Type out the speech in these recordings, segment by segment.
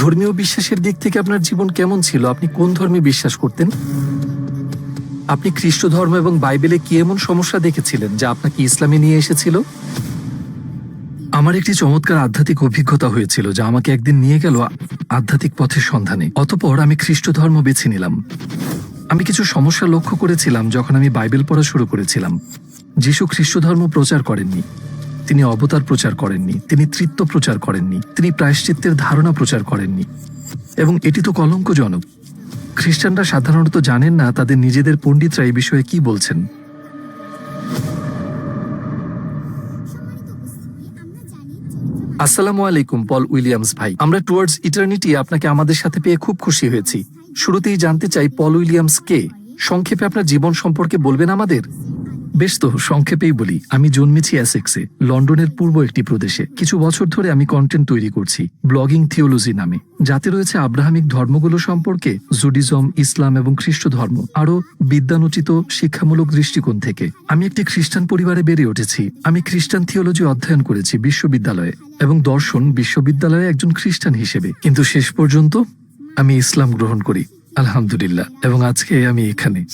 ধর্মীয় বিশ্বাসের দিক থেকে আপনার জীবন কেমন ছিল? আপনি কোন ধর্মে বিশ্বাস করতেন? আপনি খ্রিস্ট ধর্ম এবং বাইবেলে কি এমন সমস্যা দেখেছিলেন যা আপনাকে ইসলামে নিয়ে এসেছিল? আমার একটি চমৎকার আধ্যাত্মিক অভিজ্ঞতা হয়েছিল যা আমাকে একদিন নিয়ে গেল আধ্যাত্মিক পথের সন্ধানে। অতপর আমি খ্রিস্ট ধর্ম বেছে নিলাম। আমি কিছু সমস্যা লক্ষ্য করেছিলাম যখন আমি বাইবেল পড়া শুরু করেছিলাম। যিশু খ্রিস্ট ধর্ম প্রচার করেননি। তিনি অবতার প্রচার করেননি, তিনি তৃত্ব প্রচার করেননি, তিনি প্রায়শ্চিত্তের ধারণা প্রচার করেননি। এবং এটি তো কলঙ্কজনক। খ্রিস্টানরা সাধারণত জানেন না তাদের নিজেদের পণ্ডিতরা এই বিষয়ে কি বলছেন। আসসালামু আলাইকুম, পল উইলিয়ামস ভাই। আমরা টুয়ার্ডস ইটার্নিটি আপনাকে আমাদের সাথে পেয়ে খুব খুশি হয়েছি। শুরুতেই জানতে চাই, পল উইলিয়ামস কে? সংক্ষেপে আপনার জীবন সম্পর্কে বলবেন আমাদের? বেশ তো, সংক্ষেপেই বলি, আমি জন্মেছি অ্যাসেক্সে, লন্ডনের পূর্ব একটি প্রদেশে। কিছু বছর ধরে আমি কন্টেন্ট তৈরি করছি ব্লগিং থিওলজি নামে। যাতে রয়েছে আব্রাহামিক ধর্মগুলো সম্পর্কে, জুডিজম, ইসলাম এবং খ্রিস্ট ধর্ম, আরও বিদ্যানুচিত, শিক্ষামূলক দৃষ্টিকোণ থেকে। আমি একটি খ্রিস্টান পরিবারে বেড়ে উঠেছি। আমি খ্রিস্টান থিওলজি অধ্যয়ন করেছি বিশ্ববিদ্যালয়ে, এবং দর্শন বিশ্ববিদ্যালয়ে একজন খ্রিস্টান হিসেবে। কিন্তু শেষ পর্যন্ত, আমি ইসলাম গ্রহণ করি। আলহামদুলিল্লাহ। এবং আজকে আমি এখানে।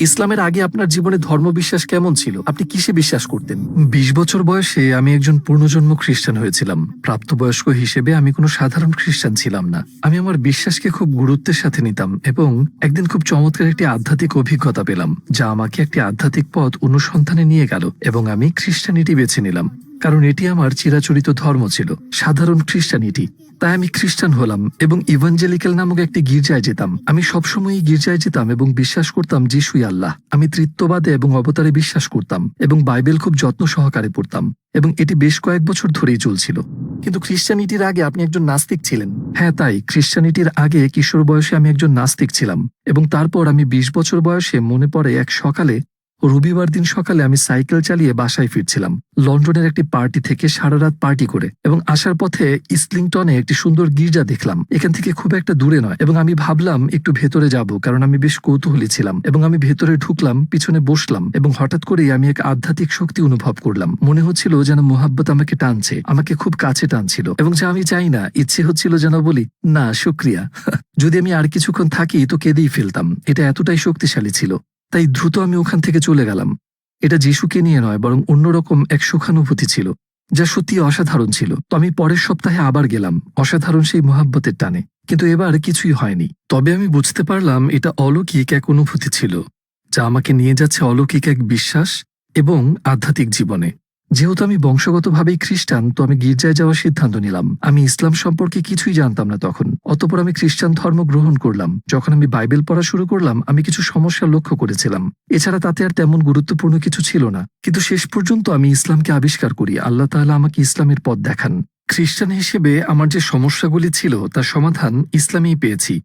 ইসলামের আগে আপনার জীবনে ধর্মবিশ্বাস কেমন ছিল? আপনি কিসে বিশ্বাস করতেন? বিশ বছর বয়সে আমি একজন পূর্ণজন্ম খ্রিস্টান হয়েছিলাম। প্রাপ্তবয়স্ক হিসেবে আমি কোনো সাধারণ খ্রিস্টান ছিলাম না। আমি আমার বিশ্বাসকে খুব গুরুত্বের সাথে নিতাম এবং একদিন খুব চমৎকার একটি আধ্যাত্মিক অভিজ্ঞতা পেলাম, যা আমাকে একটি আধ্যাত্মিক পথ অনুসন্ধানে নিয়ে গেল এবং আমি খ্রিস্টানিটি বেছে নিলাম। কারণ এটি আমার চিরাচরিত ধর্ম ছিল। সাধারণ খ্রিস্টানিটি। তাই আমি খ্রিস্টান হলাম এবং ইভাঞ্জেলিক্যাল নামক একটি গির্জায় যেতাম। আমি সবসময়ই গির্জায় যেতাম এবং বিশ্বাস করতাম যিশুই আল্লাহ। আমি তৃত্ববাদে এবং অবতারে বিশ্বাস করতাম এবং বাইবেল খুব যত্ন সহকারে পড়তাম এবং এটি বেশ কয়েক বছর ধরেই চলছিল। কিন্তু খ্রিস্টানিটির আগে আপনি একজন নাস্তিক ছিলেন। হ্যাঁ তাই। খ্রিস্টানিটির আগে কিশোর বয়সে আমি একজন নাস্তিক ছিলাম এবং তারপর আমি বিশ বছর বয়সে মনে পড়ে এক সকালে রবিবার দিন সকালে আমি সাইকেল চালিয়ে বাসায় ফিরছিলাম। লন্ডনের একটি পার্টি থেকে সারা রাত পার্টি করে এবং আসার পথে ইসলিংটনে একটি সুন্দর গির্জা দেখলাম। এখান থেকে খুব একটা দূরে নয় এবং আমি ভাবলাম একটু ভেতরে যাব কারণ আমি বেশ কৌতূহলী ছিলাম এবং আমি ভেতরে ঢুকলাম, পিছনে বসলাম এবং হঠাৎ করেই আমি এক আধ্যাত্মিক শক্তি অনুভব করলাম। মনে হচ্ছিল যেন মোহাব্বত আমাকে টানছে, আমাকে খুব কাছে টানছিল এবং যা আমি চাই না, ইচ্ছে হচ্ছিল যেন বলি, না, শুক্রিয়া। যদি আমি আর কিছুক্ষণ থাকি তো কেঁদেই ফেলতাম। এটা এতটাই শক্তিশালী ছিল। তাই দ্রুত আমি ওখান থেকে চলে গেলাম। এটা যিশুকে নিয়ে নয়, বরং অন্যরকম এক সুখানুভূতি ছিল, যা সত্যি অসাধারণ ছিল। তো আমি পরের সপ্তাহে আবার গেলাম, অসাধারণ সেই মোহাব্বতের টানে। কিন্তু এবার কিছুই হয়নি। তবে আমি বুঝতে পারলাম এটা অলৌকিক এক অনুভূতি ছিল, যা আমাকে নিয়ে যাচ্ছে অলৌকিক এক বিশ্বাস এবং আধ্যাত্মিক জীবনে। যেহেতু আমি বংশগতভাবেই খ্রিস্টান, তো আমি গির্জায় যাওয়ার সিদ্ধান্ত নিলাম। আমি ইসলাম সম্পর্কে কিছুই জানতাম না তখন। অতপর আমি খ্রিস্টান ধর্ম গ্রহণ করলাম। যখন আমি বাইবেল পড়া শুরু করলাম, আমি কিছু সমস্যা লক্ষ্য করেছিলাম। এছাড়া তাতে আর তেমন গুরুত্বপূর্ণ কিছু ছিল না। কিন্তু শেষ পর্যন্ত আমি ইসলামকে আবিষ্কার করি। আল্লাহ তাআলা আমাকে ইসলামের পথ দেখান। খ্রিস্টান হিসেবে আমার যে সমস্যাগুলি ছিল, তার সমাধান ইসলামেই পেয়েছি।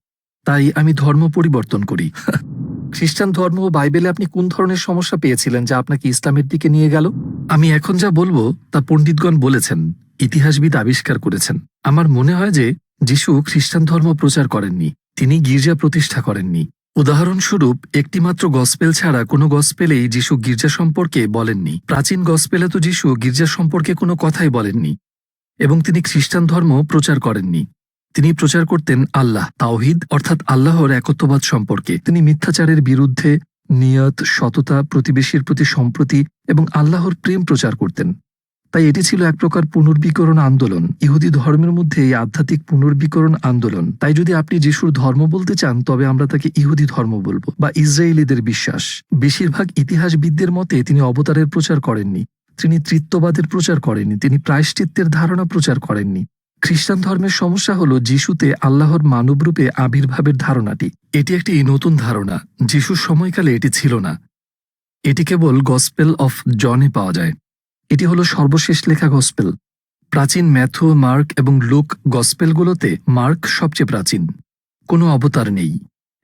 তাই আমি ধর্ম পরিবর্তন করি। খ্রিস্টান ধর্ম ও বাইবেলে আপনি কোন ধরনের সমস্যা পেয়েছিলেন যা আপনাকে ইসলামের দিকে নিয়ে গেল? আমি এখন যা বলব তা পণ্ডিতগণ বলেছেন, ইতিহাসবিদ আবিষ্কার করেছেন। আমার মনে হয় যে যিশু খ্রিস্টান ধর্ম প্রচার করেননি, তিনি গির্জা প্রতিষ্ঠা করেননি। উদাহরণস্বরূপ, একটিমাত্র গসপেল ছাড়া কোনো গসপেলেই যিশু গির্জা সম্পর্কে বলেননি। প্রাচীন গসপেলে তো যিশু গির্জা সম্পর্কে কোনো কথাই বলেননি এবং তিনি খ্রিস্টান ধর্ম প্রচার করেননি। তিনি প্রচার করতেন আল্লাহ, তাওহিদ অর্থাৎ আল্লাহর একত্ববাদ সম্পর্কে। তিনি মিথ্যাচারের বিরুদ্ধে নিয়ত, সততা, প্রতিবেশীর প্রতি সম্প্রতি এবং আল্লাহর প্রেম প্রচার করতেন। তাই এটি ছিল এক প্রকার পুনর্বিকরণ আন্দোলন। ইহুদি ধর্মের মধ্যে এই আধ্যাত্মিক পুনর্বিকরণ আন্দোলন। তাই যদি আপনি যিশুর ধর্ম বলতে চান, তবে আমরা তাকে ইহুদি ধর্ম বলব বা ইসরায়েলিদের বিশ্বাস। বেশিরভাগ ইতিহাসবিদদের মতে তিনি অবতারের প্রচার করেননি, তিনি তৃত্ববাদের প্রচার করেননি, তিনি প্রায়শ্চিত্তের ধারণা প্রচার করেননি। খ্রিস্টান ধর্মের সমস্যা হল যিশুতে আল্লাহর মানবরূপে আবির্ভাবের ধারণাটি। এটি একটি নতুন ধারণা, যিশুর সময়কালে এটি ছিল না। এটি কেবল গসপেল অফ জনে পাওয়া যায়। এটি হলো সর্বশেষ লেখা গসপেল। প্রাচীন ম্যাথু মার্ক এবং লুক গসপেলগুলোতে মার্ক সবচেয়ে প্রাচীন। কোনো অবতার নেই।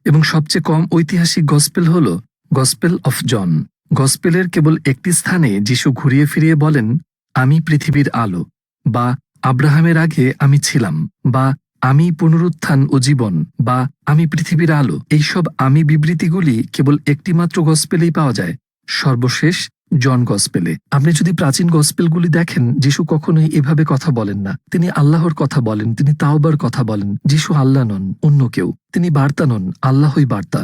এবং সবচেয়ে কম ঐতিহাসিক গসপেল হল গসপেল অফ জন। গসপেলের কেবল একটি স্থানে যিশু ঘুরিয়ে ফিরিয়ে বলেন, আমি পৃথিবীর আলো বা আব্রাহামের আগে আমি ছিলাম, বা আমি পুনরুত্থান ও জীবন, বা আমি পৃথিবীর আলো, এইসব আমি বিবৃতিগুলি কেবল একটিমাত্র গসপেলেই পাওয়া যায়, সর্বশেষ জন গসপেলে। আপনি যদি প্রাচীন গসপেলগুলি দেখেন, যিশু কখনোই এভাবে কথা বলেন না। তিনি আল্লাহর কথা বলেন, তিনি তাওবার কথা বলেন, যিশু আল্লাহ নন, অন্য কেউ। তিনি বার্তা নন, আল্লাহই বার্তা।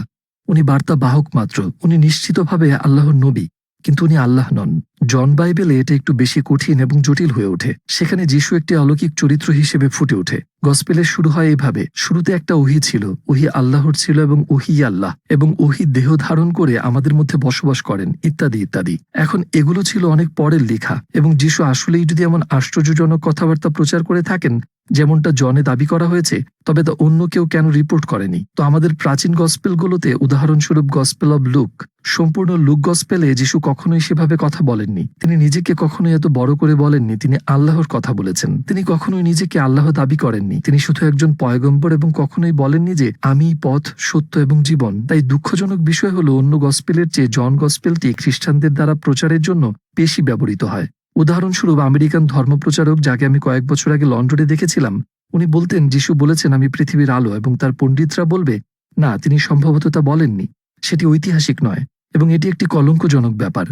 উনি বার্তা বাহক মাত্র, উনি নিশ্চিতভাবে আল্লাহর নবী, কিন্তু উনি আল্লাহ নন। জন বাইবেলে এটা একটু বেশি কঠিন এবং জটিল হয়ে ওঠে। সেখানে যিশু একটি অলৌকিক চরিত্র হিসেবে ফুটে ওঠে। গসপেলের শুরু হয় এভাবে, শুরুতে একটা ওহি ছিল, ওহি আল্লাহর ছিল এবং ওহি আল্লাহ, এবং ওহি দেহ ধারণ করে আমাদের মধ্যে বসবাস করেন, ইত্যাদি ইত্যাদি। এখন এগুলো ছিল অনেক পরের লেখা, এবং যিশু আসলেই যদি এমন আশ্চর্যজনক কথাবার্তা প্রচার করে থাকেন, যেমনটা জনে দাবি করা হয়েছে, তবে তা অন্য কেউ কেন রিপোর্ট করেনি। তো আমাদের প্রাচীন গসপেলগুলোতে উদাহরণস্বরূপ গসপেল অব লুক, সম্পূর্ণ লুক গসপেলে যিশু কখনোই সেভাবে কথা বলেননি। তিনি নিজেকে কখনোই এত বড় করে বলেননি। তিনি আল্লাহর কথা বলেছেন। তিনি কখনোই নিজেকে আল্লাহ দাবি করেননি। তিনি শুধু একজন পয়গম্বর এবং কখনোই বলেননি যে, আমি পথ, সত্য এবং জীবন। তাই দুঃখজনক বিষয় হলো, অন্য গসপেলের চেয়ে জন গসপেলটি খ্রিস্টানদের দ্বারা প্রচারের জন্য বেশি ব্যবহৃত হয়। উদাহরণস্বরূপ, আমেরিকান ধর্মপ্রচারক যাকে আমি কয়েক বছর আগে লন্ডনে দেখেছিলাম, উনি বলতেন, যিশু বলেছেন, আমি পৃথিবীর আলো এবং তার পণ্ডিতরা বলবে, না, তিনি সম্ভবত তা বলেননি। সেটি ঐতিহাসিক নয় এবং এটি একটি কলঙ্কজনক ব্যাপার।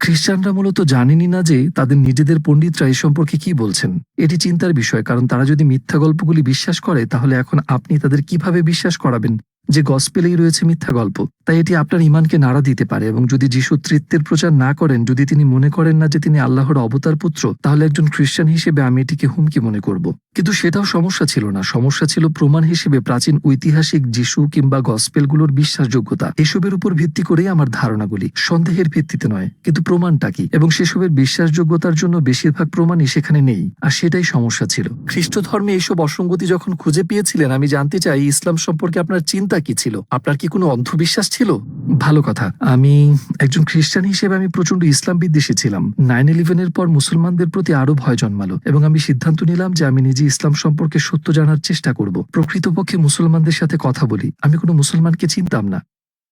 খ্রিস্টানরা মূলত জানেনি না যে তাদের নিজেদের পণ্ডিতরা এ সম্পর্কে কি বলছেন। এটি চিন্তার বিষয়, কারণ তারা যদি মিথ্যা গল্পগুলি বিশ্বাস করে, তাহলে এখন আপনি তাদের কীভাবে বিশ্বাস করাবেন? যে গসপেলেই রয়েছে মিথ্যা গল্প, তাই এটি আপনার ইমানকে নাড়া দিতে পারে এবং যদি যিশু তৃত্বের প্রচার না করেন, যদি তিনি মনে করেন না যে তিনি আল্লাহর অবতার পুত্র, তাহলে একজন খ্রিস্টান হিসেবে আমি এটিকে হুমকি মনে করব। কিন্তু সেটাও সমস্যা ছিল না। সমস্যা ছিল প্রমাণ হিসেবে প্রাচীন ঐতিহাসিক যিশু কিংবা গসপেলগুলোর বিশ্বাসযোগ্যতা। এসবের উপর ভিত্তি করেই আমার ধারণাগুলি। সন্দেহের ভিত্তিতে নয়, কিন্তু প্রমাণটা কি? এবং সেসবের বিশ্বাসযোগ্যতার জন্য বেশিরভাগ প্রমাণই সেখানে নেই, আর সেটাই সমস্যা ছিল। খ্রিস্ট ধর্মে এইসব অসঙ্গতি যখন খুঁজে পেয়েছিলেন, আমি জানতে চাই ইসলাম সম্পর্কে আপনার চিন্তা কি ছিল? আপনার কি কোনো অন্ধবিশ্বাস ছিল? ভালো কথা। আমি একজন খ্রিস্টান হিসেবে আমি প্রচণ্ড ইসলাম বিদ্বেষী ছিলাম। নাইন ইলেভেনের পর মুসলমানদের প্রতি আরও ভয় জন্মালো এবং আমি সিদ্ধান্ত নিলাম যে আমি নিজে ইসলাম সম্পর্কে সত্য জানার চেষ্টা করব। প্রকৃতপক্ষে মুসলমানদের সাথে কথা বলি। আমি কোনো মুসলমানকে চিনতাম না।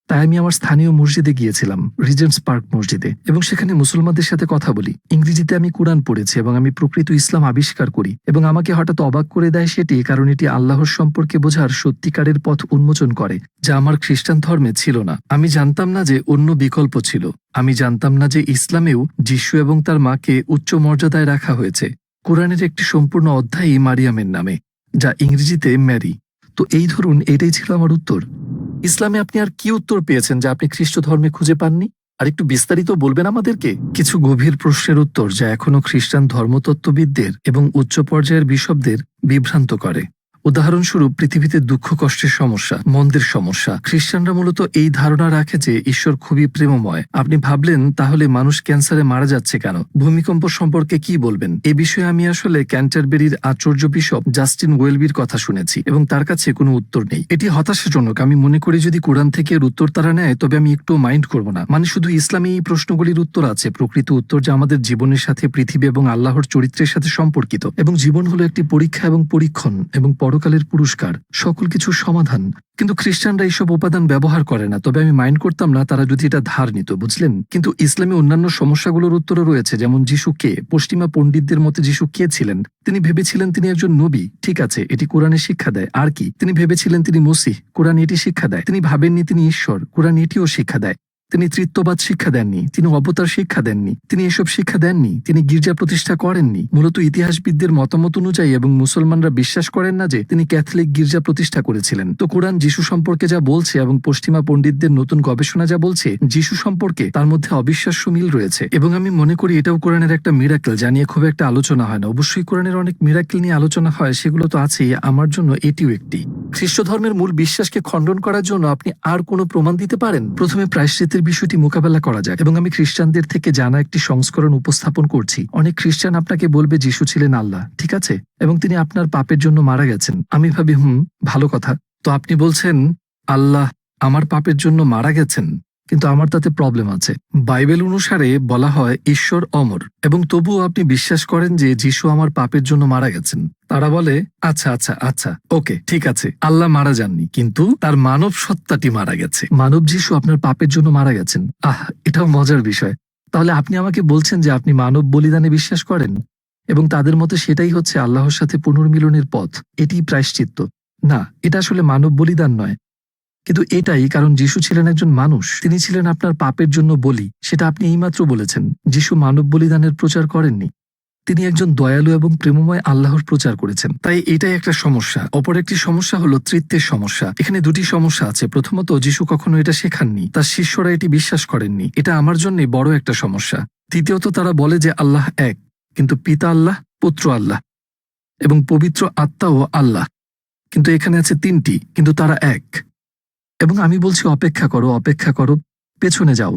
তাই আমি আমার স্থানীয় মসজিদে গিয়েছিলাম রিজেন্টস পার্ক মসজিদে, এবং সেখানে মুসলমানদের সাথে কথা বলি। ইংরেজিতে আমি কোরআন পড়েছি এবং আমি প্রকৃত ইসলাম আবিষ্কার করি, এবং আমাকে হঠাৎ অবাক করে দেয় সেটি কারণ এটি আল্লাহর সম্পর্কে বোঝার সত্যিকারের পথ উন্মোচন করে, যা আমার খ্রিস্টান ধর্মে ছিল না। আমি জানতাম না যে অন্য বিকল্প ছিল। আমি জানতাম না যে ইসলামেও যিশু এবং তার মাকে উচ্চ মর্যাদায় রাখা হয়েছে। কোরআনের একটি সম্পূর্ণ অধ্যায়ই মারিয়ামের নামে, যা ইংরেজিতে ম্যারি। তো এই ধরুন, এটাই ছিল আমার উত্তর। ইসলামে আপনি আর কি উত্তর পেয়েছেন যা আপনি খ্রিস্ট ধর্মে খুঁজে পাননি? আর একটু বিস্তারিত বলবেন আমাদেরকে? কিছু গভীর প্রশ্নের উত্তর যা এখনও খ্রিস্টান ধর্মতত্ত্ববিদদের এবং উচ্চ পর্যায়ের বিশপদের বিভ্রান্ত করে। উদাহরণস্বরূপ, পৃথিবীতে দুঃখ, কষ্টের সমস্যা, মন্দের সমস্যা। খ্রিস্টানরা মূলত এই ধারণা রাখে যে ঈশ্বর খুবই প্রেমময়। আপনি ভাবলেন, তাহলে মানুষ ক্যান্সারে মারা যাচ্ছে কেন? ভূমিকম্প সম্পর্কে কি বলবেন? এ বিষয়ে আমি আসলে ক্যান্টারবেরির আচার্য বিশপ জাস্টিন ওয়েলবির কথা শুনেছি এবং তার কাছে কোনো উত্তর নেই। এটি হতাশাজনক। আমি মনে করি যদি কোরআন থেকে এর উত্তর তারা নেয়, তবে আমি একটু মাইন্ড করব না। মানে শুধু ইসলামী এই প্রশ্নগুলির উত্তর আছে। প্রকৃত উত্তর যা আমাদের জীবনের সাথে পৃথিবী এবং আল্লাহর চরিত্রের সাথে সম্পর্কিত এবং জীবন হলো একটি পরীক্ষা এবং পরীক্ষণ এবং পরকালের পুরস্কার, সকল কিছুর সমাধান। কিন্তু খ্রিস্টানরা এইসব উপাদান ব্যবহার করে না। তবে আমি মাইন্ড করতাম না, তারা যদি এটা ধার নিত, বুঝলেন? কিন্তু ইসলামে অন্যান্য সমস্যাগুলোর উত্তরও রয়েছে, যেমন যিশু কে? পশ্চিমা পণ্ডিতদের মতে যিশু কে ছিলেন? তিনি ভেবেছিলেন তিনি একজন নবী। ঠিক আছে, এটি কোরআনে শিক্ষা দেয়। আর কি? তিনি ভেবেছিলেন তিনি মসিহ। কোরআন এটি শিক্ষা দেয়। তিনি ভাবেননি তিনি ঈশ্বর। কোরআন এটিও শিক্ষা দেয়। তিনি তৃত্ববাদ শিক্ষা দেননি, তিনি অবতার শিক্ষা দেননি, তিনি এসব শিক্ষা দেননি, তিনি গির্জা প্রতিষ্ঠা করেননি। মূলত ইতিহাসবিদদের মতামত অনুযায়ী এবং মুসলমানরা বিশ্বাস করেন না যে তিনি ক্যাথলিক গির্জা প্রতিষ্ঠা করেছিলেন। তো কোরআন যিশু সম্পর্কে যা বলছে এবং পশ্চিমা পণ্ডিতদের নতুন গবেষণা যা বলছে, যিশু সম্পর্কে তার মধ্যে অবিশ্বাস্য মিল রয়েছে। এবং আমি মনে করি এটাও কোরআনের একটা মিরাকেল যা নিয়ে খুব একটা আলোচনা হয় না। অবশ্যই কোরআনের অনেক মিরাকেল নিয়ে আলোচনা হয়, সেগুলো তো আছেই, আমার জন্য এটিও একটি। খ্রিস্ট ধর্মের মূল বিশ্বাসকে খণ্ডন করার জন্য আপনি আর কোনো প্রমাণ দিতে পারেন? প্রথমে প্রায়শ্চিত্তের বিষয়টি মোকাবেলা করা যাক। এবং আমি খ্রিস্টানদের থেকে জানা একটি সংস্করণ উপস্থাপন করছি। অনেক খ্রিস্টান আপনাকে বলবে যিশু ছিলেন আল্লাহ, ঠিক আছে? এবং তিনি আপনার পাপের জন্য মারা গেছেন। আমি ভাবি, হুম, ভালো কথা। তো আপনি বলছেন, আল্লাহ আমার পাপের জন্য মারা গেছেন? কিন্তু আমার তাতে প্রবলেম আছে। বাইবেল অনুসারে বলা হয়, ঈশ্বর অমর। এবং তবুও আপনি বিশ্বাস করেন যে যিশু আমার পাপের জন্য মারা গেছেন। তারা বলে আচ্ছা আচ্ছা আচ্ছা ওকে, ঠিক আছে, আল্লাহ মারা যাননি, কিন্তু তার মানব সত্তাটি মারা গেছে। মানব যিশু আপনার পাপের জন্য মারা গেছেন। আহ, এটাও মজার বিষয়। তাহলে আপনি আমাকে বলছেন যে আপনি মানব বলিদানে বিশ্বাস করেন? এবং তাদের মতে সেটাই হচ্ছে আল্লাহর সাথে পুনর্মিলনের পথ। এটি প্রায়শ্চিত্ত। না, এটা আসলে মানব বলিদান নয়। কিন্তু এটাই কারণ যিশু ছিলেন একজন মানুষ। তিনি ছিলেন আপনার পাপের জন্য বলি, সেটা আপনি এইমাত্র বলেছেন। যিশু মানব বলিদানের প্রচার করেননি। তিনি একজন দয়ালু এবং প্রেমময় আল্লাহর প্রচার করেছেন। তাই এটাই একটা সমস্যা। অপর একটি সমস্যা হলো তৃত্বের সমস্যা। এখানে দুটি সমস্যা আছে। প্রথমত, যিশু কখনো এটা শেখাননি। তার শিষ্যরা এটি বিশ্বাস করেননি। এটা আমার জন্য বড় একটা সমস্যা। তৃতীয়ত তারা বলে যে আল্লাহ এক, কিন্তু পিতা আল্লাহ, পুত্র আল্লাহ এবং পবিত্র আত্মাও আল্লাহ। কিন্তু এখানে আছে তিনটি, কিন্তু তারা এক। এবং আমি বলছি, অপেক্ষা করো অপেক্ষা করো, পেছনে যাও।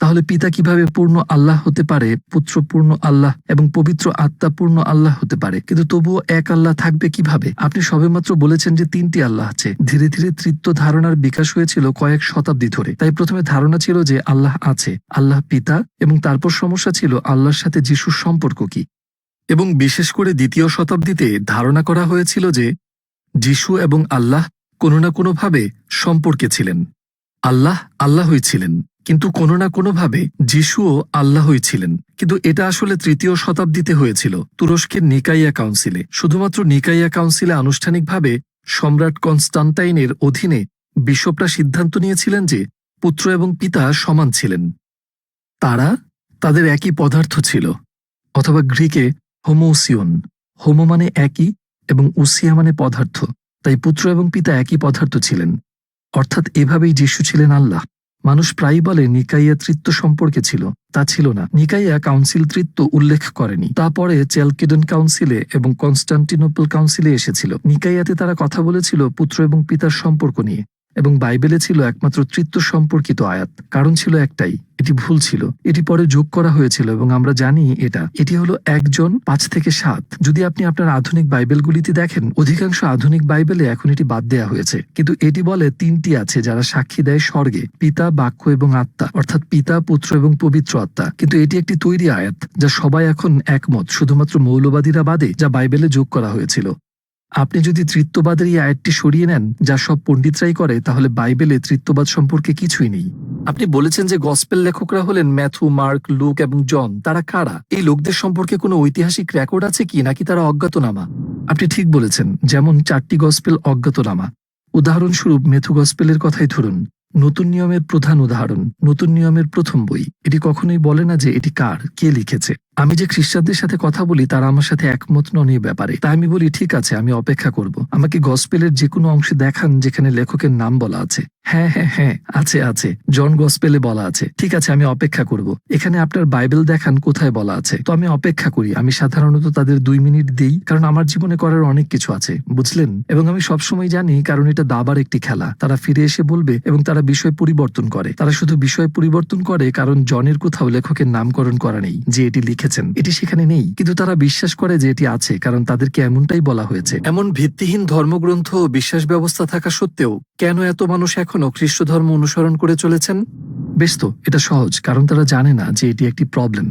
তাহলে পিতা কীভাবে পূর্ণ আল্লাহ হতে পারে? পুত্র পূর্ণ আল্লাহ এবং পবিত্র আত্মা পূর্ণ আল্লাহ হতে পারে। কিন্তু তবুও এক আল্লাহ থাকবে কীভাবে? আপনি সবেমাত্র বলেছেন যে তিনটি আল্লাহ আছে। ধীরে ধীরে তৃত্ব ধারণার বিকাশ হয়েছিল কয়েক শতাব্দী ধরে। তাই প্রথমে ধারণা ছিল যে আল্লাহ আছে। আল্লাহ পিতা এবং তারপর সমস্যা ছিল আল্লাহর সাথে যিশুর সম্পর্ক কি। এবং বিশেষ করে দ্বিতীয় শতাব্দীতে ধারণা করা হয়েছিল যে যিশু এবং আল্লাহ কোনো না কোনোভাবে সম্পর্কে ছিলেন। আল্লাহ আল্লাহই ছিলেন, কিন্তু কোনো না কোনোভাবে যিশুও আল্লাহই ছিলেন। কিন্তু এটা আসলে তৃতীয় শতাব্দীতে হয়েছিল, তুরস্কের নিকাইয়া কাউন্সিলে। শুধুমাত্র নিকাইয়া কাউন্সিলে আনুষ্ঠানিকভাবে সম্রাট কনস্টান্টাইনের অধীনে বিশ্বপরা সিদ্ধান্ত নিয়েছিলেন যে পুত্র এবং পিতা সমান ছিলেন। তারা তাদের একই পদার্থ ছিল, অথবা গ্রিকে হোমোসিয়ন। হোমো মানে একই এবং উসিয়া মানে পদার্থ। তাই পুত্র এবং পিতা একই পদার্থ ছিলেন। অর্থাৎ এভাবেই যিশু ছিলেন আল্লাহ। মানুষ প্রায়ই বলে, নিকাইয়া তৃত্ব সম্পর্কে ছিল, তা ছিল না। নিকাইয়া কাউন্সিল তৃত্ব উল্লেখ করেনি। তারপরে চেলকিডন কাউন্সিলে এবং কনস্টান্টিনোপল কাউন্সিলে এসেছিল। নিকাইয়াতে তারা কথা বলেছিল পুত্র এবং পিতার সম্পর্ক নিয়ে। এবং বাইবেলে ছিল একমাত্র তৃত্ব সম্পর্কিত আয়াত। কারণ ছিল একটাই, এটি ভুল ছিল। এটি পরে যোগ করা হয়েছিল এবং আমরা জানি এটা। এটি হলো একজন পাঁচ থেকে সাত। যদি আপনি আপনার আধুনিক বাইবেলগুলিতে দেখেন, অধিকাংশ আধুনিক বাইবেলে এখন এটি বাদ দেয়া হয়েছে। কিন্তু এটি বলে তিনটি আছে যারা সাক্ষী দেয় স্বর্গে, পিতা, বাক্য এবং আত্মা। অর্থাৎ পিতা, পুত্র এবং পবিত্র আত্মা। কিন্তু এটি একটি তৈরি আয়াত, যা সবাই এখন একমত, শুধুমাত্র মৌলবাদীরা বাদে, যা বাইবেলে যোগ করা হয়েছিল। আপনি যদি তৃত্ববাদের এই আয়াতটি সরিয়ে নেন, যা সব পণ্ডিতরাই করে, তাহলে বাইবেলে তৃত্ববাদ সম্পর্কে কিছুই নেই। আপনি বলেছেন যে গসপেল লেখকরা হলেন ম্যাথু, মার্ক, লুক এবং জন। তারা কারা? এই লোকদের সম্পর্কে কোনো ঐতিহাসিক রেকর্ড আছে কি, নাকি তারা অজ্ঞাতনামা? আপনি ঠিক বলেছেন, যেমন চারটি গসপেল অজ্ঞাতনামা। উদাহরণস্বরূপ মেথু গসপেলের কথাই ধরুন। নতুন নিয়মের প্রধান উদাহরণ, নতুন নিয়মের প্রথম বই। এটি কখনোই বলে না যে এটি কার, কে লিখেছে। আমি যে খ্রিস্টানদের সাথে কথা বলি, তারা আমার সাথে একমত নন এই ব্যাপারে। তাই আমি বলি, ঠিক আছে, আমি অপেক্ষা করব। আমাকে গসপেলের যে কোনো অংশে দেখান, যেখানে লেখকের নাম বলা আছে। হ্যাঁ হ্যাঁ হ্যাঁ আছে আছে। জন গসপেলে বলা আছে। ঠিক আছে, আমি অপেক্ষা করব। এখানে আপনার বাইবেল দেখান, কোথায় বলা আছে? তো আমি অপেক্ষা করি। আমি সাধারণত তাদের দুই মিনিট দেই, কারণ আমার জীবনে করার অনেক কিছু আছে, বুঝলেন? এবং আমি সবসময় জানি, কারণ এটা দাবার একটি খেলা। তারা ফিরে এসে বলবে, এবং তারা বিষয় পরিবর্তন করে। তারা শুধু বিষয় পরিবর্তন করে, কারণ জনের কোথাও লেখকের নামকরণ করা নেই, যে এটি লিখেছেন এটি সেখানে নেই। কিন্তু তারা বিশ্বাস করে যে এটি আছে, কারণ তাদেরকে এমনটাই বলা হয়েছে। এমন ভিত্তিহীন ধর্মগ্রন্থ ও বিশ্বাস ব্যবস্থা থাকা সত্ত্বেও কেন এত মানুষ এখনও খ্রিস্ট ধর্ম অনুসরণ করে চলেছেন? বেশ তো এটা সহজ, কারণ তারা জানে না যে এটি একটি প্রবলেম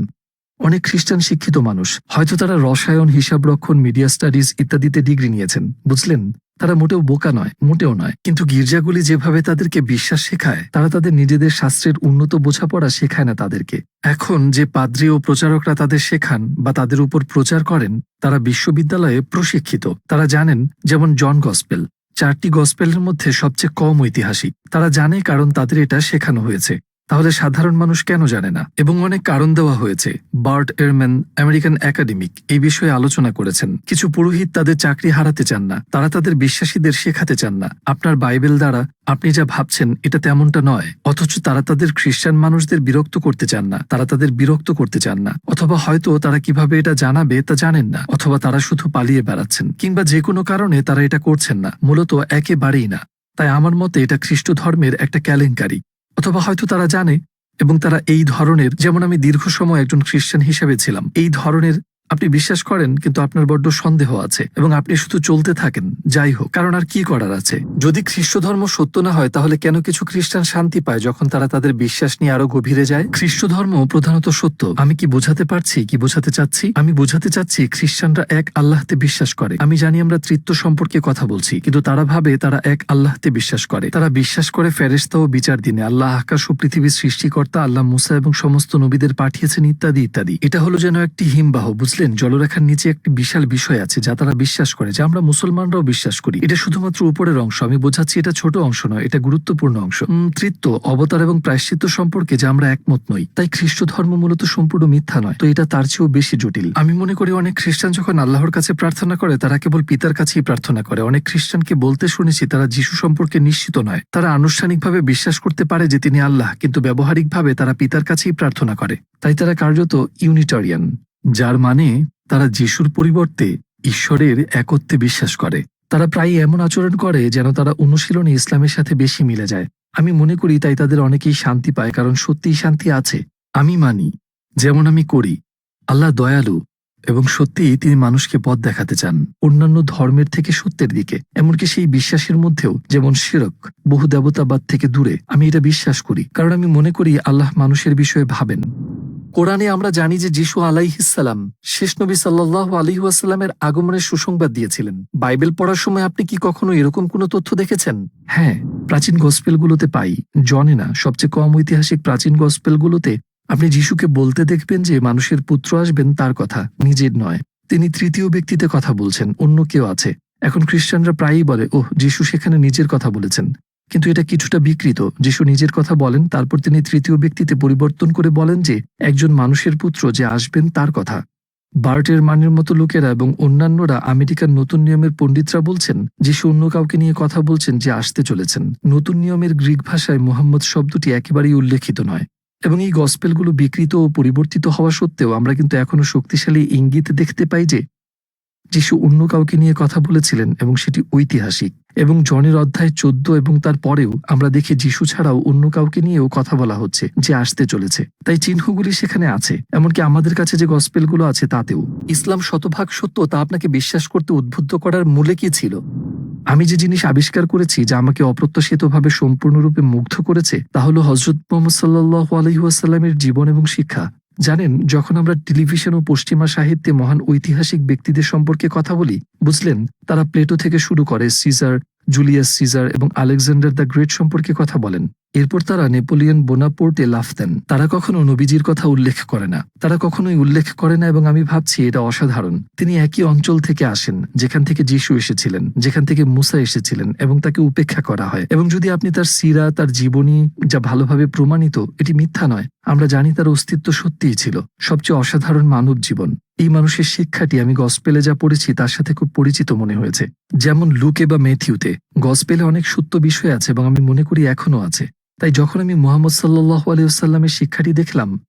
অনেক খ্রিস্টান শিক্ষিত মানুষ। হয়তো তারা রসায়ন হিসাব রক্ষণ মিডিয়া স্টাডিজ ইত্যাদিতে ডিগ্রি নিয়েছেন। বুঝলেন? তারা মোটেও বোকা নয়, মোটেও নয়। কিন্তু গির্জাগুলি যেভাবে তাদেরকে বিশ্বাস শেখায়, তারা তাদের নিজেদের শাস্ত্রের উন্নত বোঝাপড়া শেখায় না তাদেরকে। এখন যে পাদ্রী ও প্রচারকরা তাদের শেখান বা তাদের উপর প্রচার করেন, তারা বিশ্ববিদ্যালয়ে প্রশিক্ষিত। তারা জানেন, যেমন জন গসপেল, চারটি গসপেলের মধ্যে সবচেয়ে কম ঐতিহাসিক। তারা জানে কারণ তাদের এটা শেখানো হয়েছে। তাহলে সাধারণ মানুষ কেন জানে না? এবং অনেক কারণ দেওয়া হয়েছে। বার্ট এরম্যান, আমেরিকান একাডেমিক এই বিষয়ে আলোচনা করেছেন। কিছু পুরোহিত তাদের চাকরি হারাতে চান না। তারা তাদের বিশ্বাসীদের শেখাতে চান না। আপনার বাইবেল দ্বারা আপনি যা ভাবছেন, এটা তেমনটা নয়। অথচ তারা তাদের খ্রিস্টান মানুষদের বিরক্ত করতে চান না। তারা তাদের বিরক্ত করতে চান না। অথবা হয়তো তারা কীভাবে এটা জানাবে, তা জানেন না। অথবা তারা শুধু পালিয়ে বেড়াচ্ছেন। কিংবা যে কোনো কারণে তারা এটা করছেন না। মূলত একেবারেই না। তাই আমার মতে এটা খ্রিস্ট ধর্মের একটা কেলেঙ্কারি। অথবা হয়তো তারা জানে এবং তারা এই ধরনের, যেমন আমি দীর্ঘ সময় একজন খ্রিস্টান হিসেবে ছিলাম, এই ধরনের আপনি বিশ্বাস করেন, কিন্তু আপনার বড্ড সন্দেহ আছে এবং আপনি শুধু চলতে থাকেন, যাই হোক। কারণ আর কি করার আছে? যদি খ্রিস্ট ধর্ম সত্য না হয়, তাহলে কেন কিছু খ্রিস্টান শান্তি পায় যখন তারা তাদের বিশ্বাস নিয়ে আরও গভীরে যায়? খ্রিস্ট ধর্ম প্রধানত সত্য। আমি কি বোঝাতে পারছি? কি বোঝাতে চাচ্ছি? আমি বোঝাতে চাচ্ছি খ্রিস্টানরা এক আল্লাহতে বিশ্বাস করে। আমি জানি আমরা তৃত্ব সম্পর্কে কথা বলছি, কিন্তু তারা ভাবে তারা এক আল্লাহতে বিশ্বাস করে। তারা বিশ্বাস করে ফেরেস্তা ও বিচার দিনে আল্লাহ আকাশ ও পৃথিবীর সৃষ্টিকর্তা, আল্লাহ মুসা এবং সমস্ত নবীদের পাঠিয়েছেন ইত্যাদি ইত্যাদি। এটা হলো যেন একটি হিমবাহ, বুঝলেন? বুঝলেন, জলরেখার নিচে একটি বিশাল বিষয় আছে যা তারা বিশ্বাস করে, যা আমরা মুসলমানরাও বিশ্বাস করি। এটা শুধুমাত্র উপরের অংশ, আমি বোঝাচ্ছি এটা ছোট অংশ নয়, এটা গুরুত্বপূর্ণ অংশ। তৃত্ব, অবতার এবং প্রায়শ্চিত্ত সম্পর্কে যা আমরা একমত নই, তাই খ্রিস্ট ধর্ম মূলত সম্পূর্ণ মিথ্যা নয়, তো এটা তার চেয়েও বেশি জটিল। আমি মনে করি অনেক খ্রিস্টান যখন আল্লাহর কাছে প্রার্থনা করে, তারা কেবল পিতার কাছেই প্রার্থনা করে। অনেক খ্রিস্টানকে বলতে শুনেছি তারা যিশু সম্পর্কে নিশ্চিত নয়। তারা আনুষ্ঠানিকভাবে বিশ্বাস করতে পারে যে তিনি আল্লাহ, কিন্তু ব্যবহারিকভাবে তারা পিতার কাছেই প্রার্থনা করে। তাই তারা কার্যত ইউনিটারিয়ান। যার মানে তারা যিশুর পরিবর্তে ঈশ্বরের একত্বে বিশ্বাস করে। তারা প্রায়ই এমন আচরণ করে যেন তারা অনুশীলনে ইসলামের সাথে বেশি মিলে যায়। আমি মনে করি তাই তাদের অনেকেই শান্তি পায়, কারণ সত্যিই শান্তি আছে। আমি মানি, যেমন আমি করি। আল্লাহ দয়ালু, এবং সত্যিই তিনি মানুষকে পথ দেখাতে চান, অন্যান্য ধর্মের থেকে সত্যের দিকে। এমনকি সেই বিশ্বাসের মধ্যেও, যেমন শিরক, বহু দেবতাবাদ থেকে দূরে। আমি এটা বিশ্বাস করি, কারণ আমি মনে করি আল্লাহ মানুষের বিষয়ে ভাবেন। কোরআনে আমরা জানি যে যিশু আলাইহিসাল্লাম শেষ নবী সাল্লাহ আলিহাস্লামের আগমনের সুসংবাদ দিয়েছিলেন। বাইবেল পড়ার সময় আপনি কি কখনো এরকম কোনো তথ্য দেখেছেন? হ্যাঁ প্রাচীন গসপেলগুলোতে পাই। জনে না, সবচেয়ে কম ঐতিহাসিক প্রাচীন গসপেলগুলোতে আপনি যিশুকে বলতে দেখবেন যে মানুষের পুত্র আসবেন তার কথা, নিজের নয়। তিনি তৃতীয় ব্যক্তিতে কথা বলছেন, অন্য কেউ আছে। এখন খ্রিস্টানরা প্রায়ই বলে, ওহ, যিশু সেখানে নিজের কথা বলেছেন। কিন্তু এটা কিছুটা বিকৃত। যিশু নিজের কথা বলেন, তারপর তিনি তৃতীয় ব্যক্তিতে পরিবর্তন করে বলেন যে, একজন মানুষের পুত্র যে আসবেন তার কথা। বার্টের মানের মতো লোকেরা এবং অন্যান্যরা আমেরিকার নতুন নিয়মের পণ্ডিতরা বলছেন, যিশু অন্য কাউকে নিয়ে কথা বলছেন যে আসতে চলেছেন। নতুন নিয়মের গ্রিক ভাষায় মোহাম্মদ শব্দটি একেবারেই উল্লেখিত নয়। এবং এই গসপেলগুলো বিকৃত ও পরিবর্তিত হওয়া সত্ত্বেও আমরা কিন্তু এখনও শক্তিশালী ইঙ্গিত দেখতে পাই যে, যিশু অন্য কাউকে নিয়ে কথা বলেছিলেন এবং সেটি ঐতিহাসিক। এবং জনের অধ্যায় চোদ্দ এবং তার পরেও আমরা দেখি যিশু ছাড়াও অন্য কাউকে নিয়েও কথা বলা হচ্ছে যে আসতে চলেছে। তাই চিহ্নগুলি সেখানে আছে, এমনকি আমাদের কাছে যে গসপেলগুলো আছে তাতেও। ইসলাম শতভাগ সত্য, তা আপনাকে বিশ্বাস করতে উদ্বুদ্ধ করার মূলে কি ছিল? আমি যে জিনিস আবিষ্কার করেছি, যা আমাকে অপ্রত্যাশিতভাবে সম্পূর্ণরূপে মুগ্ধ করেছে, তা হল হজরত মোহাম্মদ সাল্লাহ আলহিহাসাল্লামের জীবন এবং শিক্ষা। জানেন, যখন আমরা টেলিভিশন ও পশ্চিমা সাহিত্যে মহান ঐতিহাসিক ব্যক্তিদের সম্পর্কে কথা বলি, বুঝলেন, তারা প্লেটো থেকে শুরু করে সিজার জুলিয়াস সিজার এবং আলেকজান্ডার দ্য গ্রেট সম্পর্কে কথা বলেন। এরপর তারা নেপোলিয়ন বোনাপোর্টে লাফ দেন। তারা কখনো নবীজির কথা উল্লেখ করে না। তারা কখনোই উল্লেখ করে না এবং আমি ভাবছি এটা অসাধারণ। তিনি একই অঞ্চল থেকে আসেন, যেখান থেকে যিশু এসেছিলেন, যেখান থেকে মুসা এসেছিলেন এবং তাকে উপেক্ষা করা হয়। এবং যদি আপনি তার সিরা, তার জীবনী যা ভালোভাবে প্রমাণিত, এটি মিথ্যা নয়, আমরা জানি তার অস্তিত্ব সত্যিই ছিল, সবচেয়ে অসাধারণ মানব জীবন। এই মানুষের শিক্ষাটি আমি গসপেলে যা পড়েছি তার সাথে খুব পরিচিত মনে হয়েছে। যেমন লুকে বা মেথিউতে গসপেলে অনেক সত্য বিষয় আছে এবং আমি মনে করি এখনও আছে। তাই যখন আমি মোহাম্মদ সাল্লাহ আলিয়াল্লামের শিক্ষাটি দেখলাম,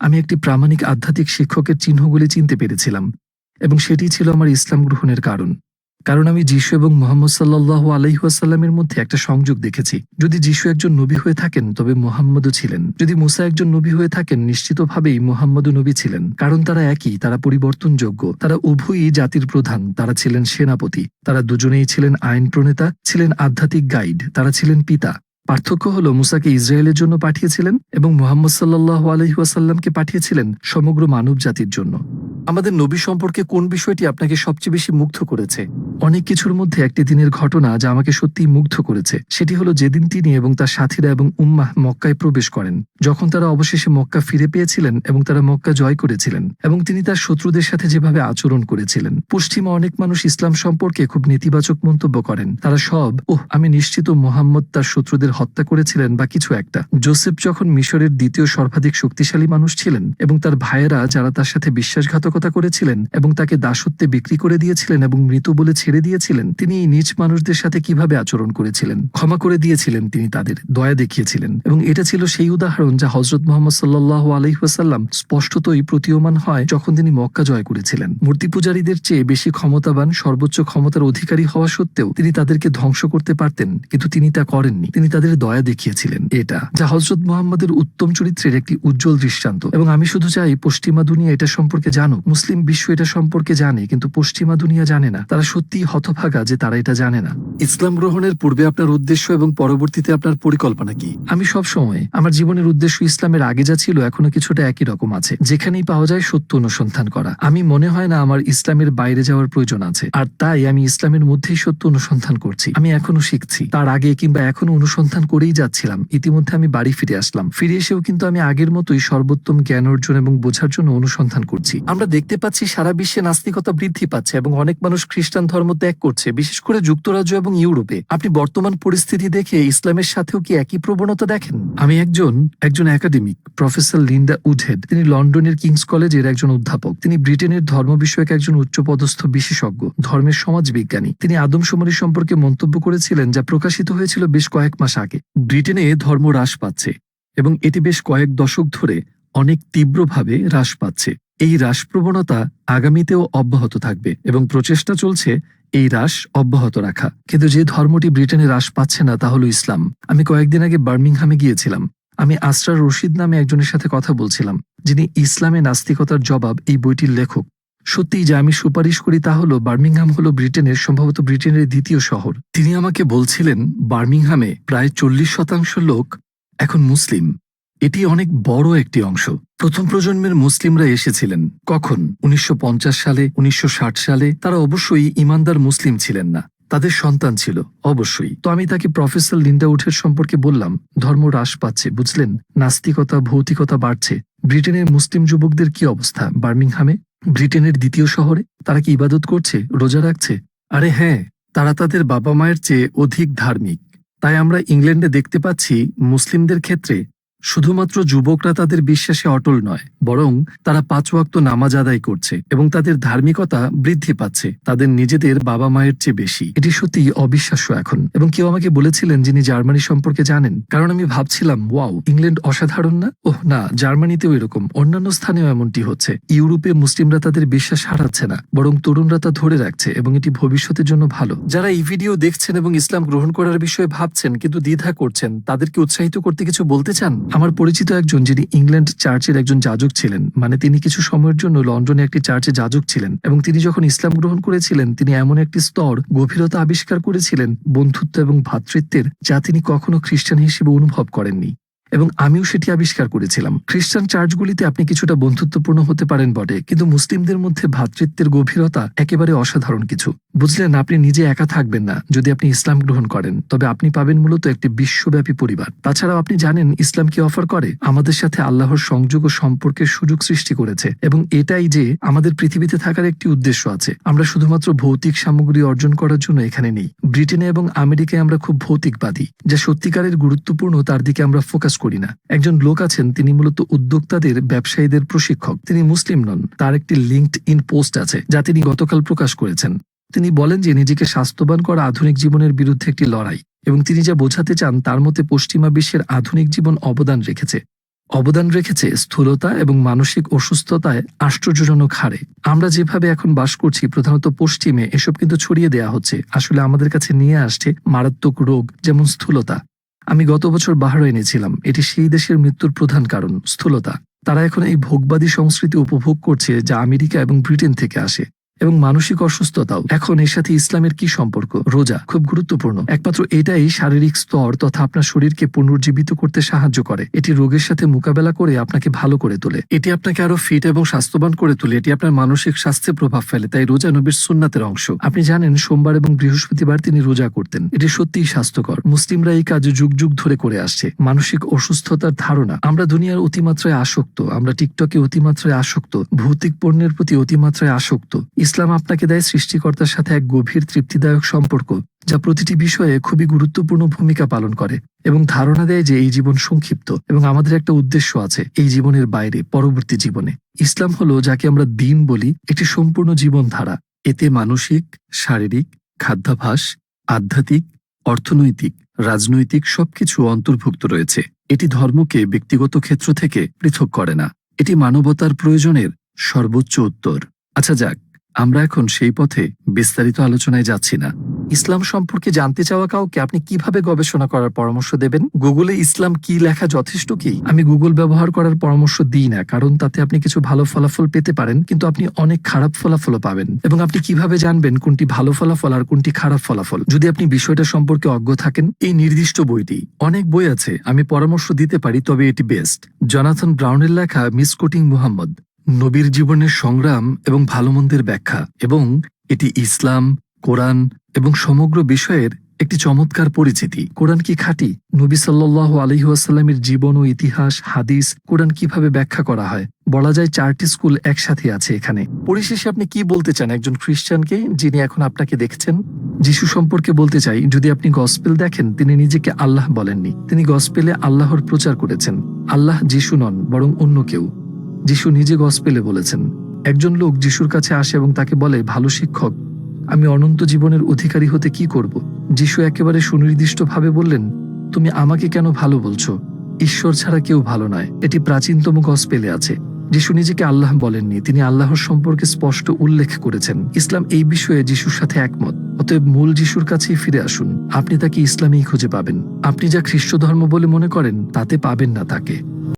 আমি একটি প্রামাণিক আধ্যাত্মিক শিক্ষকের চিহ্নগুলি চিনতে পেরেছিলাম এবং সেটি ছিল আমার ইসলাম গ্রহণের কারণ। কারণ আমি যিশু এবং মোহাম্মদ সাল্লাহ আলহিহাসাল্লামের মধ্যে একটা সংযোগ দেখেছি। যদি যিশু একজন নবী হয়ে থাকেন, তবে মোহাম্মদও ছিলেন। যদি মুসা একজন নবী হয়ে থাকেন, নিশ্চিতভাবেই মোহাম্মদও নবী ছিলেন। কারণ তারা একই, তারা পরিবর্তনযোগ্য, তারা উভয়ই জাতির প্রধান, তারা ছিলেন সেনাপতি, তারা দুজনেই ছিলেন আইন প্রণেতা ছিলেন আধ্যাত্মিক গাইড, তারা ছিলেন পিতা। পার্থক্য হল মুসাকে ইসরায়েলের জন্য পাঠিয়েছিলেন এবং মোহাম্মদ সাল্লাহ আলহিহাসাল্লামকে পাঠিয়েছিলেন সমগ্র মানব জাতির জন্য। আমাদের নবী সম্পর্কে কোন বিষয়টি আপনাকে সবচেয়ে বেশি মুগ্ধ করেছে? অনেক কিছুর মধ্যে একটি দিনের ঘটনা যা আমাকে সত্যিই মুগ্ধ করেছে। সেটি হলো যেদিন তিনি এবং তার সাথীরা এবং উম্মাহ মক্কায় প্রবেশ করেন, যখন তারা অবশেষে মক্কা ফিরে পেয়েছিলেন এবং তারা মক্কা জয় করেছিলেন এবং তিনি তার শত্রুদের সাথে যেভাবে আচরণ করেছিলেন। পশ্চিমা অনেক মানুষ ইসলাম সম্পর্কে খুব নেতিবাচক মন্তব্য করেন। তারা সব, ওহ, আমি নিশ্চিত মোহাম্মদ তার শত্রুদের হত্যা করেছিলেন বা কিছু একটা। জোসেফ যখন মিশরের দ্বিতীয় সর্বাধিক শক্তিশালী মানুষ ছিলেন এবং তার ভাইয়েরা যারা তার সাথে বিশ্বাসঘাতকতা করেছিলেন এবং তাকে দাসত্বে বিক্রি করে দিয়েছিলেন এবং মৃত বলে ছেড়ে দিয়েছিলেন, তিনি নিজ মানুষদের সাথে কীভাবে আচরণ করেছিলেন? ক্ষমা করে দিয়েছিলেন তিনি তাদের, দয়া দেখিয়েছিলেন। এবং এটা ছিল সেই উদাহরণ যা হজরত মোহাম্মদ সাল্লাহ আলহিহাসাল্লাম স্পষ্টতই প্রতীয়মান হয় যখন তিনি মক্কা জয় করেছিলেন। মূর্তি পূজারীদের চেয়ে বেশি ক্ষমতাবান, সর্বোচ্চ ক্ষমতার অধিকারী হওয়া সত্ত্বেও তিনি তাদেরকে ধ্বংস করতে পারতেন, কিন্তু তিনি তা করেননি। তিনি তাদের দয়া দেখিয়েছিলেন এটা যা হজরত মোহাম্মদের উত্তম চরিত্রের একটি উজ্জ্বল দৃষ্টান্ত। এবং আমি শুধু চাই পশ্চিমা দুনিয়া এটা সম্পর্কে জানুক। মুসলিম বিশ্ব এটা সম্পর্কে জানে কিন্তু পশ্চিমা দুনিয়া জানে না। তারা সত্যিই হতভাগা যে তারা এটা জানে না। ইসলাম গ্রহণের পূর্বে আপনার উদ্দেশ্য এবং পরবর্তীতে আপনার পরিকল্পনা কি? আমি সব সময় আমার জীবনের উদ্দেশ্য ইসলামের আগে যা ছিল এখনও কিছুটা একই রকম আছে। যেখানেই পাওয়া যায় সত্য অনুসন্ধান করা। আমি মনে হয় না আমার ইসলামের বাইরে যাওয়ার প্রয়োজন আছে। আর তাই আমি ইসলামের মধ্যেই সত্য অনুসন্ধান করছি। আমি এখনও শিখছি। তার আগে কিংবা এখনও অনুসন্ধান অনুসন্ধান করেই যাচ্ছিলাম। ইতিমধ্যে আমি বাড়ি ফিরে আসলাম। ফিরে এসেও কিন্তু আমি আগের মতোই সর্বোত্তম জ্ঞান অর্জন এবং বোঝার জন্য অনুসন্ধান করছি। আমরা দেখতে পাচ্ছি সারা বিশ্বে নাস্তিকতা বৃদ্ধি পাচ্ছে এবং অনেক মানুষ খ্রিস্টান ধর্ম ত্যাগ করছে, বিশেষ করে যুক্তরাজ্য এবং ইউরোপে। আপনি বর্তমান পরিস্থিতি দেখে ইসলামের সাথেও কি একই প্রবণতা দেখেন? আমি একজন একজন একাডেমিক, প্রফেসর লিন্ডা উডহেড। তিনি লন্ডনের কিংস কলেজের একজন অধ্যাপক। তিনি ব্রিটেনের ধর্ম বিষয়ক একজন উচ্চপদস্থ বিশেষজ্ঞ, ধর্মের সমাজ বিজ্ঞানী তিনি আদমশুমারি সম্পর্কে মন্তব্য করেছিলেন, যা প্রকাশিত হয়েছিল বেশ কয়েক মাস আগে ব্রিটেনে ধর্ম হ্রাস পাচ্ছে এবং এটি বেশ কয়েক দশক ধরে অনেক তীব্রভাবে হ্রাস পাচ্ছে। এই হ্রাস প্রবণতা আগামীতেও অব্যাহত থাকবে এবং প্রচেষ্টা চলছে এই হ্রাস অব্যাহত রাখা। কিন্তু যে ধর্মটি ব্রিটেনে হ্রাস পাচ্ছে না তা হল ইসলাম। আমি কয়েকদিন আগে বার্মিংহামে গিয়েছিলাম। আমি আসরার রশিদ নামে একজনের সাথে কথা বলছিলাম, যিনি ইসলামে নাস্তিকতার জবাব এই বইটির লেখক। সত্যি যা আমি সুপারিশ করি তা হলো বার্মিংহাম হলো ব্রিটেনের, সম্ভবত ব্রিটেনের দ্বিতীয় শহর। তিনি আমাকে বলছিলেন, বার্মিংহামে প্রায় চল্লিশ শতাংশ লোক এখন মুসলিম। এটি অনেক বড় একটি অংশ। প্রথম প্রজন্মের মুসলিমরা এসেছিলেন। কখন? উনিশশো পঞ্চাশ সালে, উনিশশো ষাট সালে। তারা অবশ্যই ইমানদার মুসলিম ছিলেন না। তাদের সন্তান ছিল, অবশ্যই। তো আমি তাকে প্রফেসর লিন্ডা উঠের সম্পর্কে বললাম, ধর্ম হ্রাস পাচ্ছে, বুঝলেন? নাস্তিকতা, ভৌতিকতা বাড়ছে। ব্রিটেনের মুসলিম যুবকদের কি অবস্থা, বার্মিংহামে? ব্রিটেনের দ্বিতীয় শহরে? তারা কি ইবাদত করছে? রোজা রাখছে? আরে হ্যাঁ তারা তাদের বাবা মায়ের চেয়ে অধিক ধার্মিক। তাই আমরা ইংল্যান্ডে দেখতে পাচ্ছি মুসলিমদের ক্ষেত্রে শুধুমাত্র যুবকরা তাদের বিশ্বাসে অটল নয়, বরং তারা পাঁচ ওয়াক্ত নামাজ আদায় করছে এবং তাদের ধার্মিকতা বৃদ্ধি পাচ্ছে। তাদের নিজেদের বাবা মায়ের চেয়ে বেশি। এটি সত্যি অবিশ্বাস্য এখন। এবং কেউ আমাকে বলেছিলেন যিনি জার্মানি সম্পর্কে জানেন, কারণ আমি ভাবছিলাম, ওয়াও, ইংল্যান্ড অসাধারণ না? ওহ, না, জার্মানিতেও এরকম। অন্যান্য স্থানেও এমনটি হচ্ছে। ইউরোপে মুসলিমরা তাদের বিশ্বাস হারাচ্ছে না, বরং তরুণরা তা ধরে রাখছে এবং এটি ভবিষ্যতের জন্য ভালো। যারা এই ভিডিও দেখছেন এবং ইসলাম গ্রহণ করার বিষয়ে ভাবছেন, কিন্তু দ্বিধা করছেন, তাদেরকে উৎসাহিত করতে কিছু বলতে চান? আমার পরিচিত একজন যিনি ইংল্যান্ড চার্চের একজন যাজক ছিলেন মানে তিনি কিছু সময়ের জন্য লন্ডনে একটি চার্চে যাজক ছিলেন এবং তিনি যখন ইসলাম গ্রহণ করেছিলেন, তিনি এমন একটি স্তর গভীরতা আবিষ্কার করেছিলেন বন্ধুত্ব এবং ভ্রাতৃত্বের যা তিনি কখনো খ্রিস্টান হিসেবে অনুভব করেননি। এবং আমিও সেটি আবিষ্কার করেছিলাম। খ্রিস্টান চার্চগুলিতে আপনি কিছুটা বন্ধুত্বপূর্ণ হতে পারেন বটে, কিন্তু মুসলিমদের মধ্যে ভ্রাতৃত্বের গভীরতা একেবারে অসাধারণ কিছু। বুঝলেন, আপনি নিজে একা থাকবেন না, যদি আপনি ইসলাম গ্রহণ করেন, তবে আপনি পাবেন মূলত একটি বিশ্বব্যাপী পরিবার। তাছাড়াও আপনি জানেন, ইসলাম কি অফার করে? আমাদের সাথে আল্লাহর সংযোগ ও সম্পর্কের সুযোগ সৃষ্টি করেছে, এবং এটাই যে আমাদের পৃথিবীতে থাকার একটি উদ্দেশ্য আছে। আমরা শুধুমাত্র ভৌতিক সামগ্রী অর্জন করার জন্য এখানে নেই। ব্রিটেনে এবং আমেরিকায় আমরা খুব ভৌতিকবাদী, যা সত্যিকারের গুরুত্বপূর্ণ, তার দিকে আমরা ফোকাস করি না। একজন লোক আছেন, তিনি মূলত উদ্যোক্তাদের, ব্যবসায়ীদের প্রশিক্ষক। তিনি মুসলিম নন, তার একটি লিঙ্কড ইন পোস্ট আছে, যা তিনি গতকাল প্রকাশ করেছেন। তিনি বলেন যে নিজেকে স্বাস্থ্যবান করা আধুনিক জীবনের বিরুদ্ধে একটি লড়াই, এবং তিনি যা বোঝাতে চান তার মতে পশ্চিমা বিশ্বের আধুনিক জীবন অবদান রেখেছে। অবদান রেখেছে স্থূলতা এবং মানসিক অসুস্থতায় আশ্চর্যজনক হারে। আমরা যেভাবে এখন বাস করছি, প্রধানত পশ্চিমে, এসব কিন্তু ছড়িয়ে দেয়া হচ্ছে। আসলে আমাদের কাছে নিয়ে আসছে মারাত্মক রোগ, যেমন স্থূলতা। আমি গত বছর বাহরাইনে এনেছিলাম। এটি সেই দেশের মৃত্যুর প্রধান কারণ, স্থূলতা। তারা এখন এই ভোগবাদী সংস্কৃতি উপভোগ করছে যা আমেরিকা এবং ব্রিটেন থেকে আসে। এবং মানসিক অসুস্থতাও। এখন এর সাথে ইসলামের কি সম্পর্ক? রোজা খুব গুরুত্বপূর্ণ। একমাত্র এটাই শারীরিক স্তর তথা আপনার শরীরকে পুনর্জীবিত করতে সাহায্য করে। এটি রোগের সাথে মোকাবেলা করে আপনাকে ভালো করে তোলে। এটি আপনাকে আরও ফিট এবং স্বাস্থ্যবান করে তোলে। এটি আপনার মানসিক স্বাস্থ্যে প্রভাব ফেলে। তাই রোজা নবীর সুন্নাতের অংশ। আপনি জানেন, সোমবার এবং বৃহস্পতিবার তিনি রোজা করতেন। এটি সত্যিই স্বাস্থ্যকর। মুসলিমরা এই কাজ যুগ যুগ ধরে করে আসছে। মানসিক অসুস্থতার ধারণা। আমরা দুনিয়ার অতিমাত্রায় আসক্ত। আমরা টিকটকে অতিমাত্রায় আসক্ত। ভৌতিক পণ্যের প্রতি অতিমাত্রায় আসক্ত। ইসলাম আপনাকে দেয় সৃষ্টিকর্তার সাথে এক গভীর তৃপ্তিদায়ক সম্পর্ক, যা প্রতিটি বিষয়ে খুবই গুরুত্বপূর্ণ ভূমিকা পালন করে এবং ধারণা দেয় যে এই জীবন সংক্ষিপ্ত এবং আমাদের একটা উদ্দেশ্য আছে এই জীবনের বাইরে, পরবর্তী জীবনে। ইসলাম হলো যাকে আমরা দিন বলি, একটি সম্পূর্ণ জীবনধারা। এতে মানসিক, শারীরিক খাদ্যাভাস আধ্যাত্মিক, অর্থনৈতিক, রাজনৈতিক সবকিছু অন্তর্ভুক্ত রয়েছে। এটি ধর্মকে ব্যক্তিগত ক্ষেত্র থেকে পৃথক করে না। এটি মানবতার প্রয়োজনের সর্বোচ্চ উত্তর। আচ্ছা যাক আমরা এখন সেই পথে বিস্তারিত আলোচনায় যাচ্ছি না। ইসলাম সম্পর্কে জানতে চাওয়া কাউকে আপনি কীভাবে গবেষণা করার পরামর্শ দেবেন? গুগলে ইসলাম কি লেখা যথেষ্ট কি? আমি গুগল ব্যবহার করার পরামর্শ দিই না, কারণ তাতে আপনি কিছু ভালো ফলাফল পেতে পারেন, কিন্তু আপনি অনেক খারাপ ফলাফলও পাবেন। এবং আপনি কীভাবে জানবেন কোনটি ভালো ফলাফল আর কোনটি খারাপ ফলাফল? যদি আপনি বিষয়টা সম্পর্কে অজ্ঞ থাকেন, এই নির্দিষ্ট বইটি। অনেক বই আছে, আমি পরামর্শ দিতে পারি, তবে এটি বেস্ট জনাথন ব্রাউনের লেখা মিসকোটিং মুহাম্মদ। নবীর জীবনের সংগ্রাম এবং ভালো মন্দের ব্যাখ্যা, এবং এটি ইসলাম, কোরআন এবং সমগ্র বিষয়ের একটি চমৎকার পরিচিতি। কোরআন কি খাঁটি? নবী সাল্লাহ আলহিহাস্লামের জীবন ও ইতিহাস, হাদিস, কোরআন কীভাবে ব্যাখ্যা করা হয়? বলা যায় চারটি স্কুল একসাথে আছে এখানে। পরিশেষে আপনি কি বলতে চান একজন খ্রিস্টানকে, যিনি এখন আপনাকে দেখছেন? যিশু সম্পর্কে বলতে চাই, যদি আপনি গসপেল দেখেন, তিনি নিজেকে আল্লাহ বলেননি। তিনি গসপেলে আল্লাহর প্রচার করেছেন। আল্লাহ যিশু নন, বরং অন্য কেউ। যিশু নিজে গসপেলে বলেছেন, একজন লোক যিশুর কাছে আসে এবং তাকে বলে, ভালো শিক্ষক, আমি অনন্ত জীবনের অধিকারী হতে কি করব যিশু একেবারে সুনির্দিষ্টভাবে বললেন, তুমি আমাকে কেন ভালো বলছো? ঈশ্বর ছাড়া কেউ ভালো নয়। এটি প্রাচীনতম গসপেলে আছে যিশু নিজেকে আল্লাহ বলেননি, তিনি আল্লাহর সম্পর্কে স্পষ্ট উল্লেখ করেছেন। ইসলাম এই বিষয়ে যিশুর সাথে একমত। অতএব মূল যিশুর কাছেই ফিরে আসুন। আপনি তাকে ইসলামেই খুঁজে পাবেন। আপনি যা খ্রিস্ট ধর্ম বলে মনে করেন, তাতে পাবেন না তাকে।